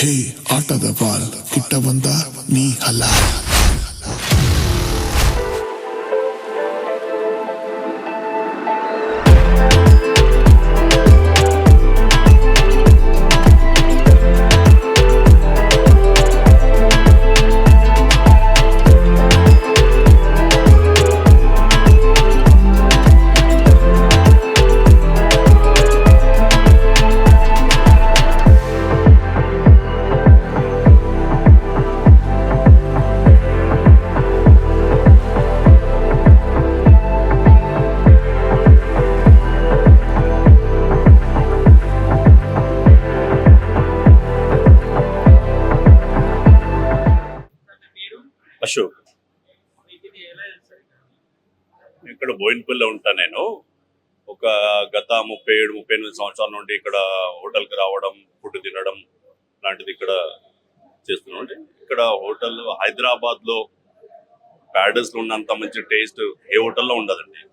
ஹே ஆட்டத பால் கிட்ட வந்தா நீ ஹலா ఇక్కడ బోయిన్పల్లి ఉంటా నేను. ఒక గత ముప్పై ఏడు ముప్పై ఎనిమిది సంవత్సరాల నుండి ఇక్కడ హోటల్కి రావడం ఫుడ్ తినడం లాంటిది ఇక్కడ చేస్తున్నాం. ఇక్కడ హోటల్ హైదరాబాద్లో లో ఉన్నంత మంచి టేస్ట్ ఏ హోటల్లో ఉండదండి.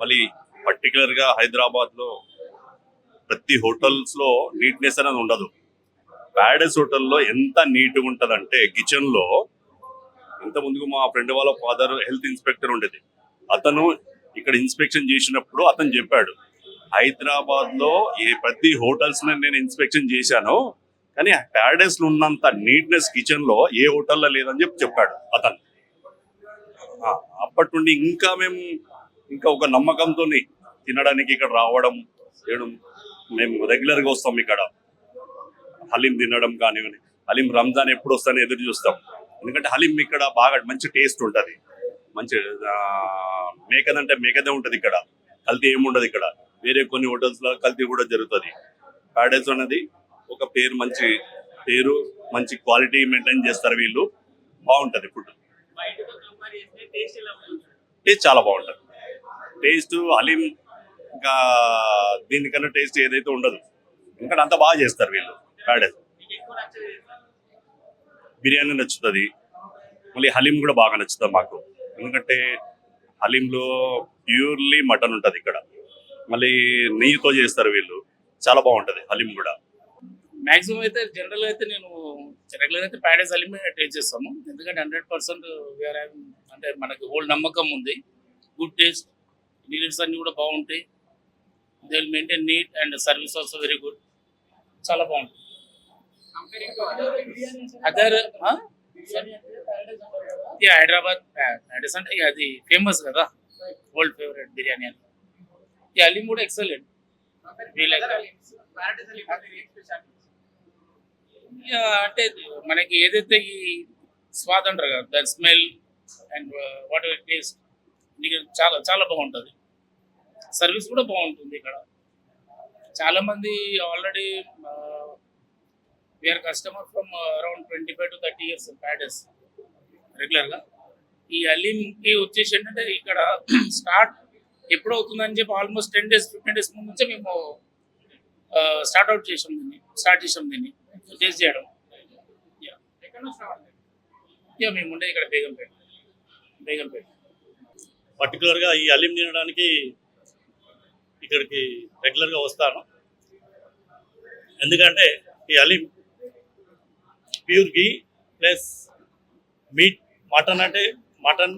మళ్ళీ పర్టికులర్గా గా హైదరాబాద్లో ప్రతి హోటల్స్లో నీట్నెస్ అనేది ఉండదు. ప్యాడెస్ హోటల్లో ఎంత నీట్గా ఉంటుందంటే కిచెన్లో ఇంత ముందుకు మా ఫ్రెండ్ వాళ్ళ ఫాదర్ హెల్త్ ఇన్స్పెక్టర్ ఉండేది. అతను ఇక్కడ ఇన్స్పెక్షన్ చేసినప్పుడు అతను చెప్పాడు హైదరాబాద్లో ఏ ప్రతి హోటల్స్ నేను ఇన్స్పెక్షన్ చేశాను కానీ ప్యారడైస్లో ఉన్నంత నీట్నెస్ కిచెన్లో ఏ హోటల్లో లేదని చెప్పి చెప్పాడు అతను. అప్పటి నుండి ఇంకా మేము ఇంకా ఒక నమ్మకంతో తినడానికి ఇక్కడ రావడం చేయడం మేము రెగ్యులర్గా వస్తాం ఇక్కడ. హలీం తినడం కానివ్వండి హలీం రంజాన్ ఎప్పుడు వస్తానని ఎదురు చూస్తాం. ఎందుకంటే హలీం ఇక్కడ బాగా మంచి టేస్ట్ ఉంటుంది. మంచి మేకదంటే మేకదే ఉంటుంది ఇక్కడ. కల్తీ ఏముండదు ఇక్కడ. వేరే కొన్ని హోటల్స్లో కల్తీ కూడా జరుగుతుంది. ప్యాడైస్ అనేది ఒక పేరు మంచి పేరు మంచి క్వాలిటీ మెయింటైన్ చేస్తారు వీళ్ళు. బాగుంటుంది ఫుడ్ టేస్ట్ చాలా బాగుంటుంది. టేస్ట్ హలీం ఇంకా దీనికన్నా టేస్ట్ ఏదైతే ఉండదు. ఎందుకంటే అంత బాగా చేస్తారు వీళ్ళు. ప్యాడైస్ బిర్యానీ నచ్చుతుంది. మళ్ళీ హలీం కూడా బాగా నచ్చుతుంది మాకు. ఎందుకంటే హలీంలో ప్యూర్లీ మటన్ ఉంటుంది ఇక్కడ. మళ్ళీ నెయ్యితో చేస్తారు వీళ్ళు. చాలా బాగుంటుంది హలీం కూడా. మాక్సిమం అయితే జనరల్ అయితే నేను రెగ్యులర్ అయితే ప్యాడేస్ హలీమే టేస్ట్ చేస్తాము. ఎందుకంటే హండ్రెడ్ పర్సెంట్ వేరే అంటే మనకి ఓల్డ్ నమ్మకం ఉంది. గుడ్ టేస్ట్ ఇంగ్రీడియంట్స్ అన్ని కూడా బాగుంటాయి. They will maintain neat and service also very good చాలా బాగుంటుంది. అదర్ హైదరాబాద్ ప్యాడేస్ అంటే అది ఫేమస్ కదా. వరల్డ్ ఫేవరెట్ బిర్యానీ అని. ఈ అలీం కూడా ఎక్సలెంట్ అంటే మనకి ఏదైతే ఈ స్వాద్ అంటారు కదా దాని smell and whatever taste నీకు చాలా చాలా బాగుంటుంది. సర్వీస్ కూడా బాగుంటుంది ఇక్కడ. చాలా మంది already we are customer from around twenty five to thirty years ప్యాడెస్ రెగ్యులర్గా ఈ అలీంకి వచ్చేసి ఏంటంటే ఇక్కడ స్టార్ట్ ఎప్పుడు అవుతుందని చెప్పి almost ten days fifteen days ముందు నుంచే మేము స్టార్ట్ అవుట్ చేసాం దీన్ని స్టార్ట్ చేసాం దీన్ని టేస్ట్ చేయడం. యా మేము ఉండేది ఇక్కడ బేగంపేట బేగంపేట. పర్టికులర్గా ఈ అలీం తినడానికి ఇక్కడికి రెగ్యులర్గా వస్తాను. ఎందుకంటే ఈ haleem pure ghee plus meat mutton అంటే మటన్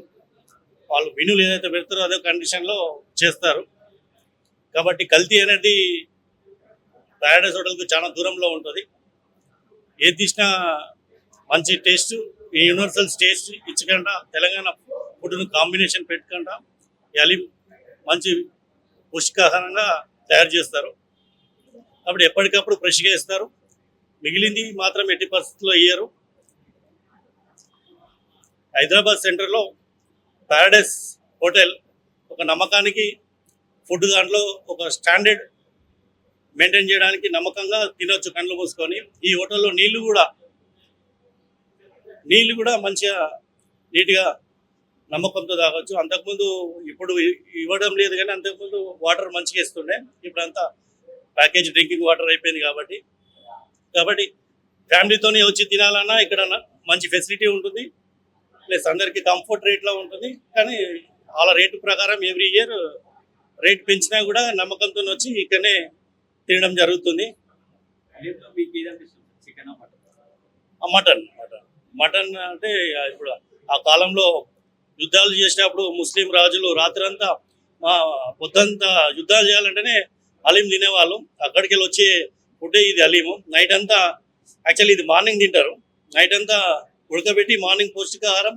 వాళ్ళు వినులు ఏదైతే పెడతారో అదే కండిషన్లో చేస్తారు. కాబట్టి కల్తీ అనేది ప్యారడైస్ హోటల్కి చాలా దూరంలో ఉంటుంది. ఏది తీసినా మంచి టేస్ట్ ఈ యూనివర్సల్ టేస్ట్ ఇచ్చకుండా తెలంగాణ ఫుడ్ను కాంబినేషన్ పెట్టకుండా అలి మంచి పుష్టికాహారంగా తయారు చేస్తారు. కాబట్టి ఎప్పటికప్పుడు ఫ్రెష్గా ఇస్తారు. మిగిలింది మాత్రం ఎట్టి పరిస్థితుల్లో ఇయ్యరు. హైదరాబాద్ సెంటర్లో ప్యారడైస్ హోటల్ ఒక నమ్మకానికి ఫుడ్ దాంట్లో ఒక స్టాండర్డ్ మెయింటైన్ చేయడానికి నమ్మకంగా తినొచ్చు కళ్ళు మూసుకొని. ఈ హోటల్లో నీళ్ళు కూడా నీళ్ళు కూడా మంచిగా నీట్గా నమ్మకంతో తాగొచ్చు. అంతకుముందు ఇప్పుడు ఇవ్వడం లేదు కానీ అంతకుముందు వాటర్ మంచిగా ఇస్తుండే. ఇప్పుడు అంతా ప్యాకేజ్ డ్రింకింగ్ వాటర్ అయిపోయింది కాబట్టి కాబట్టి ఫ్యామిలీతోనే వచ్చి తినాలన్నా ఇక్కడ మంచి ఫెసిలిటీ ఉంటుంది. ప్లస్ అందరికీ కంఫర్ట్ రేట్లో ఉంటుంది. కానీ వాళ్ళ రేటు ప్రకారం ఎవ్రీ ఇయర్ రేట్ పెంచినా కూడా నమ్మకంతో వచ్చి ఇక్కడనే తినడం జరుగుతుంది. మటన్? Mutton mutton. అంటే ఇప్పుడు ఆ కాలంలో యుద్ధాలు చేసినప్పుడు ముస్లిం రాజులు రాత్రంతా ఆ, పొద్దంతా యుద్ధాలు చేయాలంటేనే అలీం తినేవాళ్ళు. అక్కడికి వెళ్ళి వచ్చే ఫుడ్ ఇది అలీము. నైట్ అంతా యాక్చువల్లీ ఇది మార్నింగ్ తింటారు. నైట్ అంతా ఉడకబెట్టి మార్నింగ్ పౌష్టికాహారం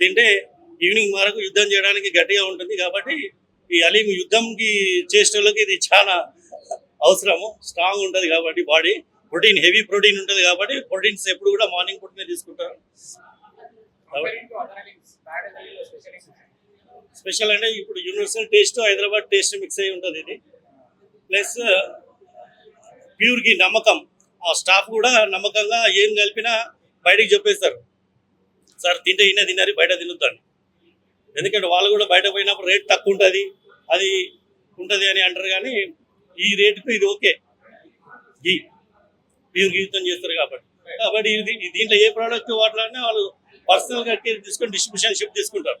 తింటే ఈవినింగ్ వరకు యుద్ధం చేయడానికి గట్టిగా ఉంటుంది కాబట్టి ఈ అలీం యుద్ధంకి చేసేటోళ్ళకి ఇది చాలా అవసరము. స్ట్రాంగ్ ఉంటుంది కాబట్టి బాడీ ప్రోటీన్ హెవీ ప్రోటీన్ ఉంటుంది కాబట్టి ప్రోటీన్స్ ఎప్పుడు కూడా మార్నింగ్ పుట్టినే తీసుకుంటారు. స్పెషల్ అంటే ఇప్పుడు universal taste Hyderabad taste mix అయి ఉంటుంది ఇది. ప్లస్ ప్యూర్కి నమ్మకం. ఆ స్టాఫ్ కూడా నమ్మకంగా ఏం కలిపినా బయటికి చెప్పేస్తారు. సార్ తింటే ఇన్న తినరు బయట తినుతాను ఎందుకంటే వాళ్ళు కూడా బయట పోయినప్పుడు రేట్ తక్కువ ఉంటుంది అది ఉంటుంది అని అంటారు కానీ ఈ రేటుకు ఇది ఓకే. గీ ప్యూర్ గీతం చేస్తారు కాబట్టి. కాబట్టి ఇది దీంట్లో ఏ ప్రోడక్ట్ వాటిలోనే వాళ్ళు పర్సనల్గా తీసుకొని డిస్ట్రిబ్యూషన్ షిప్ తీసుకుంటారు.